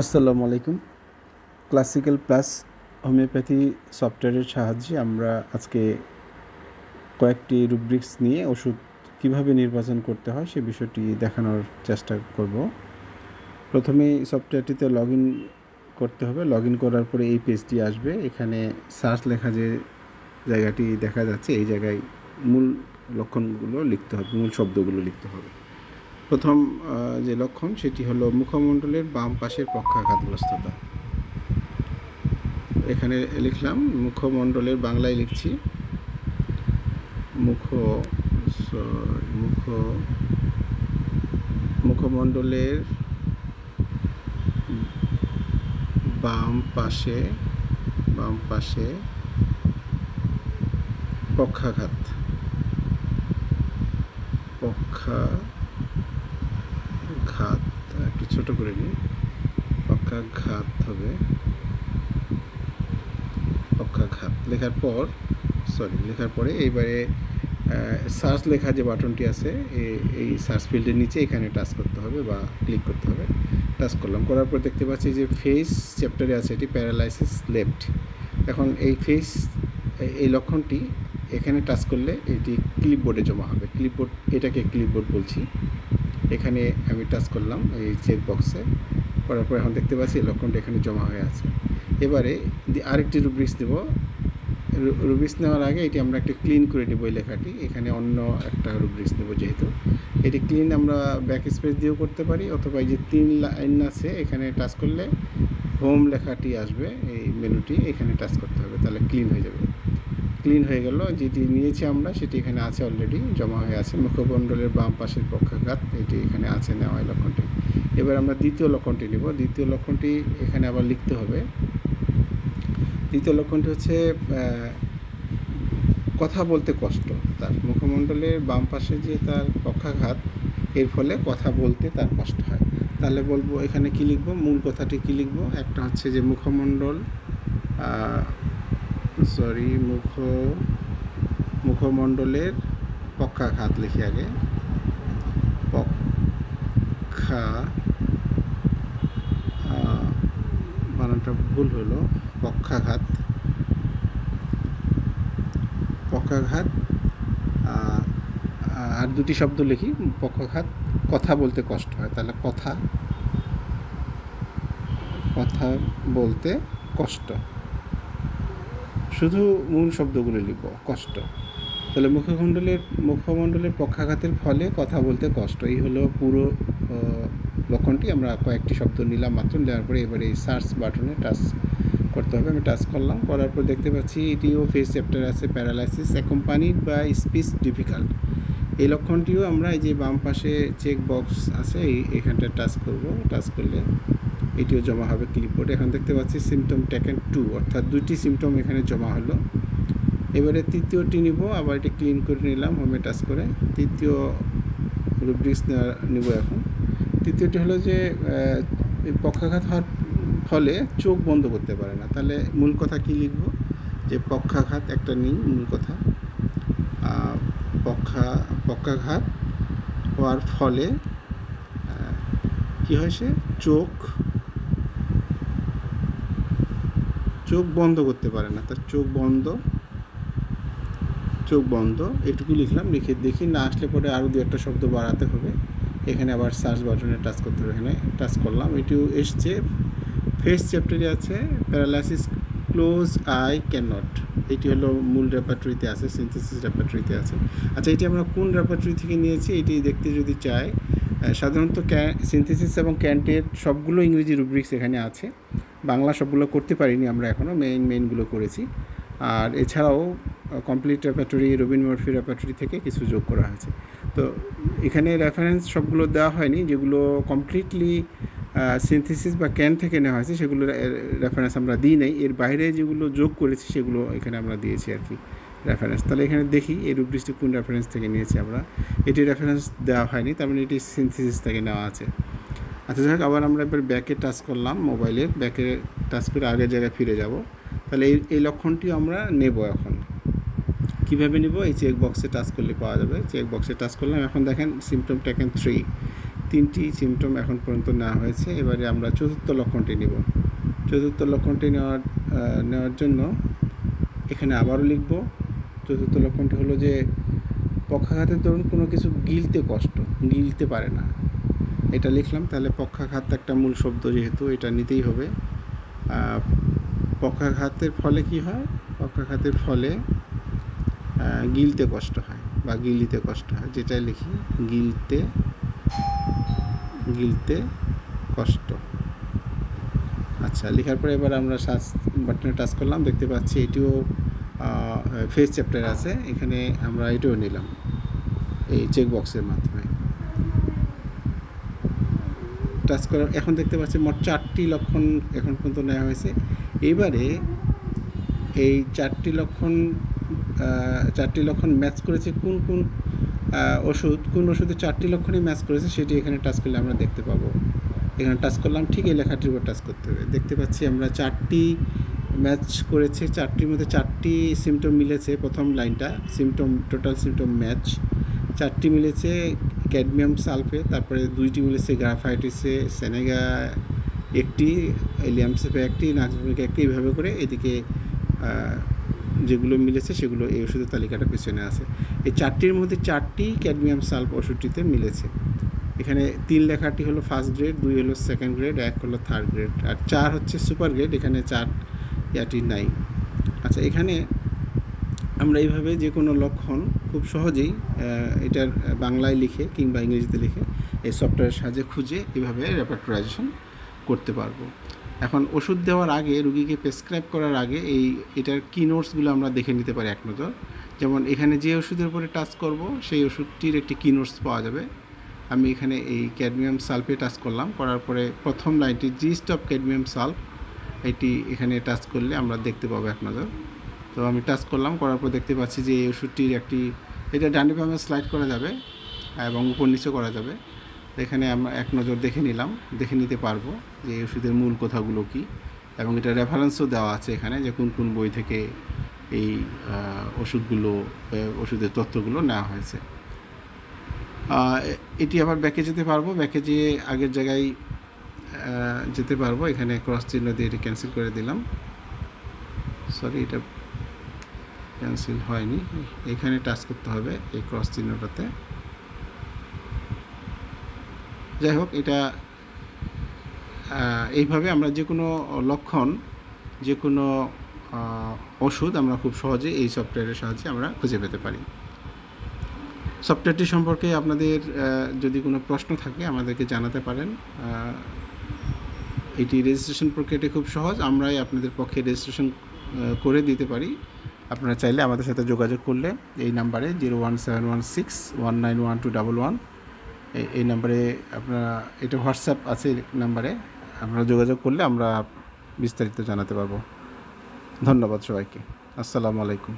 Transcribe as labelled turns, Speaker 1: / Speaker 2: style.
Speaker 1: আসসালামু আলাইকুম। Classical plus homeopathy সফটওয়্যারের সাহায্যে আমরা আজকে কয়েকটি রুব্রিক্স নিয়ে ওষুধ কীভাবে নির্বাচন করতে হয় সে বিষয়টি দেখানোর চেষ্টা করব। প্রথমেই সফটওয়্যারটিতে লগ ইন করতে হবে। লগ ইন করার পরে এই পেজটি আসবে। এখানে সার্চ লেখা যে জায়গাটি দেখা যাচ্ছে, এই জায়গায় মূল লক্ষণগুলো লিখতে হবে, মূল শব্দগুলো লিখতে হবে। প্রথম যে লক্ষণ সেটি হলো মুখমণ্ডলের বাম পাশের পক্ষাঘাতগ্রস্ততা। এখানে লিখলাম, মুখমণ্ডলের বাংলায় লিখছি, মুখ মুখ, মুখমণ্ডলের বাম পাশে বাম পাশে পক্ষাঘাত। পক্ষা ছোট করে নিই। পক্ষাঘাত হবে। পক্ষাঘাত। লেখার পর সরি লেখার পরে এইবারে সার্চ লেখা যে বাটনটি আছে এই সার্চ ফিল্ডের নিচে এখানে টাচ করতে হবে বা ক্লিক করতে হবে। টাচ করলাম। করার পর দেখতে পাচ্ছি যে ফেস চ্যাপ্টারে আছে এটি প্যারালাইসিস লেফট এখন এই ফেস এই লক্ষণটি এখানে টাচ করলে এটি ক্লিপবোর্ডে জমা হবে। ক্লিপবোর্ড এটাকে ক্লিপবোর্ড বলছি। এখানে আমি টাচ করলাম এই চেক বক্সে করার পর এখন দেখতে পাচ্ছি লক্ষণটা এখানে জমা হয়ে আছে। এবারে আরেকটি রুব্রিক্স দেব। রুব্রিক্স নেওয়ার আগে এটি আমরা একটু ক্লিন করে নেব লেখাটি। এখানে অন্য একটা রুব্রিক্স নেব যেহেতু। এটি ক্লিন আমরা ব্যাক স্পেস দিয়েও করতে পারি, অথবা এই যে তিন লাইন আছে, এখানে টাচ করলে হোম লেখাটি আসবে, এই মেনুটি এখানে টাচ করতে হবে, তাহলে ক্লিন হয়ে যাবে। ক্লিন হয়ে গেল। যেটি নিয়েছি আমরা সেটি এখানে আছে অলরেডি জমা হয়ে আছে। মুখমণ্ডলের বাম পাশের পক্ষাঘাত এটি এখানে আছে নেওয়া এই লক্ষণটি। এবার আমরা দ্বিতীয় লক্ষণটি নেব। দ্বিতীয় লক্ষণটি এখানে আবার লিখতে হবে। দ্বিতীয় লক্ষণটি হচ্ছে কথা বলতে কষ্ট। তার মুখমণ্ডলের বাম পাশে যে তার পক্ষাঘাত, এর ফলে কথা বলতে তার কষ্ট হয়। তাহলে বলব এখানে কি লিখব? মূল কথাটি কি লিখব? একটা হচ্ছে যে মুখমণ্ডল সরি, মুখ, মুখমণ্ডলের পক্ষাঘাত লিখি আগে। পক্ষা বানানটা ভুল হলো। পক্ষাঘাত। পক্ষাঘাত আর দুটি শব্দ লিখি। পক্ষাঘাত, কথা বলতে কষ্ট হয়। তাহলে কথা কথা বলতে কষ্ট। শুধু মূল শব্দগুলো লিখব, কষ্ট। তাহলে মুখমণ্ডলের মুখমণ্ডলের পক্ষাঘাতের ফলে কথা বলতে কষ্ট। এই হলো পুরো লক্ষণটি। আমরা কয়েকটি শব্দ নিলাম মাত্র, নেওয়ার পরে এবারে এই সার্চ বাটনে টাচ করতে হবে। আমি টাচ করলাম, করার পর দেখতে পাচ্ছি এটিও ফেস চ্যাপ্টার আছে, প্যারালাইসিস অ্যাকম্পানিড বা স্পিচ ডিফিকাল্ট। এই লক্ষণটিও আমরা এই যে বাম পাশে চেক বক্স আছে, এই এখানটা টাচ করব। টাচ করলে এটিও জমা হবে ক্লিপবোর্ড এখন দেখতে পাচ্ছি সিমটম টেকেন টু অর্থাৎ দুইটি সিমটম এখানে জমা হলো। এবারে তৃতীয়টি নিব আবার এটি ক্লিন করে নিলাম হোমে টাচ করে। তৃতীয় রুব্রিক্স নিব এখন। তৃতীয়টি হলো যে পক্ষাঘাত হওয়ার ফলে চোখ বন্ধ করতে পারে না। তাহলে মূল কথা কি লিখব? যে পক্ষাঘাত একটা নিই মূল কথা। পক্ষা পক্ষাঘাত হওয়ার ফলে আহ, হয় সে? চোখ চোখ বন্ধ করতে পারে না। তার চোখ বন্ধ চোখ বন্ধ এটুকু লিখলাম, লিখে দেখি না আসলে পরে আরও দু একটা শব্দ বাড়াতে হবে। এখানে আবার সার্চ বাটনে টাচ করতে হবে, এখানে টাচ করলাম। এটিও এসছে ফেস চ্যাপ্টারে আছে paralysis close eye can not এটি হলো মূল রেপার্টরিতে আছে সিনথেসিস রেপার্টরিতে আছে। আচ্ছা এটি আমরা কোন রেপার্টরি থেকে নিয়েছি? এটি দেখতে যদি চাই সাধারণত সিনথেসিস এবং ক্যান্টের সবগুলো ইংরেজি রুব্রিক্স এখানে আছে। বাংলা সবগুলো করতে পারিনি, আমরা এখনও মেইন মেইনগুলো করেছি। আর এছাড়াও complete repertory Robin Murphy repertory থেকে কিছু যোগ করা হয়েছে। তো এখানে রেফারেন্স সবগুলো দেওয়া হয়নি, যেগুলো কমপ্লিটলি সিনথেসিস বা ক্যান থেকে নেওয়া হয়েছে, সেগুলো রেফারেন্স আমরা দিই নাই। এর বাইরে যেগুলো যোগ করেছি, সেগুলো এখানে আমরা দিয়েছি আর কি রেফারেন্স তাহলে এখানে দেখি এই রুব্রিক্সটি কোন রেফারেন্স থেকে নিয়েছি আমরা। এটি রেফারেন্স দেওয়া হয়নি, তার মানে এটি সিনথেসিস থেকে নেওয়া আছে। আচ্ছা যাই আবার আমরা এবার ব্যাকে টাচ করলাম মোবাইলের ব্যাকে টাচ করে আগের জায়গায় ফিরে যাব। তাহলে এই এই লক্ষণটি আমরা নেব এখন। কীভাবে নেব? এই চেক বক্সে টাচ করলে পাওয়া যাবে। চেক বক্সে টাচ করলাম। এখন দেখেন সিমটম টেকেন থ্রি তিনটি সিমটম এখন পর্যন্ত নেওয়া হয়েছে। এবারে আমরা চতুর্থ লক্ষণটি নেব। চতুর্থ লক্ষণটি নেওয়ার নেওয়ার জন্য এখানে আবারও লিখব। চতুর্থ লক্ষণটি হলো যে, পক্ষাঘাতের দরুন কোনো কিছু গিলতে কষ্ট। গিলতে পারে না। এটা লিখলাম, তাহলে পক্ষাঘাত একটা মূল শব্দ যেহেতু, এটা নিতেই হবে। পক্ষাঘাতের ফলে কি হয়? পক্ষাঘাতের ফলে গিলতে কষ্ট হয় বা গিলিতে কষ্ট হয়। যেটাই লিখি, গিলতে গিলতে কষ্ট। আচ্ছা লেখার পরে এবার আমরা সার্চ বাটনে টাচ করলাম, দেখতে পাচ্ছি এটিও ফেস চ্যাপ্টার আছে। এখানে আমরা এটিও নিলাম, এই চেকবক্সের মাধ্যমে। টাচ করার, এখন দেখতে পাচ্ছি মোট চারটি লক্ষণ এখন পর্যন্ত নেওয়া হয়েছে। এবারে এই চারটি লক্ষণ চারটি লক্ষণ ম্যাচ করেছে কোন কোন ওষুধ, কোন ওষুধে চারটি লক্ষণই ম্যাচ করেছে সেটি এখানে টাচ করলে আমরা দেখতে পাবো। এখানে টাচ করলাম, ঠিক এই লেখাটির উপর টাচ করতে হবে। দেখতে পাচ্ছি আমরা চারটি ম্যাচ করেছে, চারটির মধ্যে চারটি সিমটম মিলেছে প্রথম লাইনটা সিমটম টোটাল সিমটম ম্যাচ চারটি মিলেছে ক্যাডমিয়াম সালফে, তারপরে দুইটি মিলেছে গ্রাফাইটিসে, সেনেগা একটি, এলিয়ামসেফে একটি নাক্সফিকে একটি এইভাবে করে এদিকে যেগুলো মিলেছে সেগুলো এই ওষুধের তালিকাটা পেছনে আছে। এই চারটির মধ্যে চারটি ক্যাডমিয়াম সালফ ওষুধটিতে মিলেছে। এখানে তিন লেখাটি হলো ফার্স্ট গ্রেড, দুই হলো সেকেন্ড গ্রেড, এক হলো থার্ড গ্রেড, আর চার হচ্ছে সুপার গ্রেড, এখানে চার ইয়াটি নাই। আচ্ছা এখানে আমরা এইভাবে যে কোনো লক্ষণ খুব সহজেই এটার বাংলায় লিখে কিংবা ইংরেজিতে লিখে এই সফটওয়্যারের সাহায্যে খুঁজে এইভাবে রেপার্টরাইজেশন করতে পারব। এখন ওষুধ দেওয়ার আগে, রুগীকে প্রেসক্রাইব করার আগে এই, এটার কি নোটসগুলো আমরা দেখে নিতে পারি এক নজর। যেমন এখানে যে ওষুধের উপরে টাচ করব, সেই ওষুধটির একটি কি নোটস পাওয়া যাবে। আমি এখানে এই ক্যাডমিয়াম সালফে টাচ করলাম, করার পরে প্রথম লাইনটি জি স্টপ ক্যাডমিয়াম সালফ, এটি এখানে টাচ করলে আমরা দেখতে পাবো এক নজর। তো আমি টাচ করলাম, করার পর দেখতে পাচ্ছি যে এই ওষুধটির একটি, এটা ডান্ডি বামে স্লাইড করা যাবে এবং উপর নিচে করা যাবে। এখানে আমরা এক নজর দেখে নিলাম, দেখে নিতে পারব যে এই ওষুধের মূল কথাগুলো কী এবং এটা রেফারেন্সও দেওয়া আছে এখানে যে কোন কোন বই থেকে এই ওষুধগুলো ওষুধের তথ্যগুলো নেওয়া হয়েছে। এটি আবার ব্যাকে যেতে পারব, ব্যাকে যেয়ে আগের জায়গায় যেতে পারব। এখানে ক্রস চিহ্ন দিয়ে এটি ক্যান্সেল করে দিলাম। সরি এটা ক্যান্সেল হয়নি। এখানে টাচ করতে হবে এই ক্রস চিহ্নটাতে। যাই হোক, এটা এইভাবে আমরা যে কোনো লক্ষণ যে কোনো ওষুধ আমরা খুব সহজে এই সফটওয়্যারের সাহায্যে আমরা খুঁজে পেতে পারি। সফটওয়্যারটি সম্পর্কে আপনাদের যদি কোনো প্রশ্ন থাকে, আমাদেরকে জানাতে পারেন। এটি রেজিস্ট্রেশন প্রক্রিয়াটি খুব সহজ। আমরাই আপনাদের পক্ষে রেজিস্ট্রেশন করে দিতে পারি। আপনারা চাইলে আমাদের সাথে যোগাযোগ করলে এই নাম্বারে zero one seven one six one nine one two double one. এই নাম্বারে আপনারা, এটা হোয়াটসঅ্যাপ আছে নাম্বারে, আপনারা যোগাযোগ করলে আমরা বিস্তারিত জানাতে পারব। ধন্যবাদ সবাইকে। আসসালামু আলাইকুম।